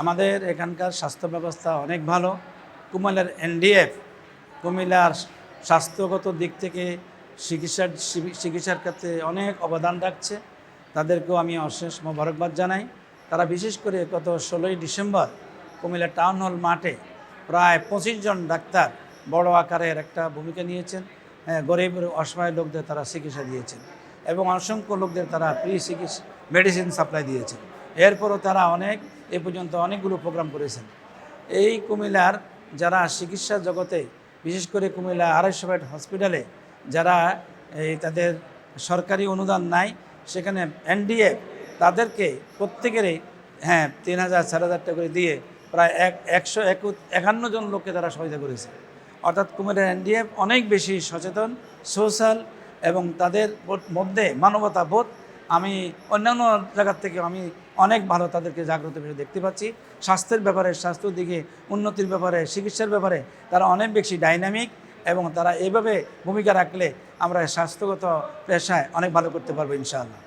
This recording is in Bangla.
আমাদের এখানকার স্বাস্থ্য ব্যবস্থা অনেক ভালো। কুমিল্লার এনডিএফ কুমিল্লার স্বাস্থ্যগত দিক থেকে চিকিৎসার চিকিৎসার ক্ষেত্রে অনেক অবদান রাখছে। তাদেরকেও আমি অশেষ মোবারকবাদ জানাই। তারা বিশেষ করে গত ষোলোই ডিসেম্বর কুমিল্লা টাউন হল মাঠে প্রায় পঁচিশ জন ডাক্তার বড় আকারের একটা ভূমিকা নিয়েছেন। হ্যাঁ, গরিব অসহায় লোকদের তারা চিকিৎসা দিয়েছেন এবং অসংখ্য লোকদের তারা ফ্রি চিকিৎসা মেডিসিন সাপ্লাই দিয়েছেন। এরপরও তারা অনেক এ পর্যন্ত অনেকগুলো প্রোগ্রাম করেছেন। এই কুমিল্লার যারা চিকিৎসা জগতে, বিশেষ করে কুমিল্লা আড়াইশো বেড হসপিটালে যারা এই তাদের সরকারি অনুদান নাই, সেখানে এনডিএ তাদেরকে প্রত্যেকেরই হ্যাঁ তিন হাজার, চার হাজার টাকা করে দিয়ে প্রায় এক, একশো একান্ন জন লোককে তারা সহায়তা করেছে। অর্থাৎ কুমিল্লার এনডিএফ অনেক বেশি সচেতন, সোশ্যাল এবং তাদের মধ্যে মানবতা বোধ আমি অন্যান্য জায়গার থেকে আমি অনেক ভালো তাদেরকে জাগ্রত ভেবে দেখতে পাচ্ছি। স্বাস্থ্যের ব্যাপারে স্বাস্থ্য দিকে, উন্নতির ব্যাপারে, চিকিৎসার ব্যাপারে তারা অনেক বেশি ডাইনামিক এবং তারা এভাবে ভূমিকা রাখলে আমরা স্বাস্থ্যগত পেশায় অনেক ভালো করতে পারব ইনশাআল্লাহ।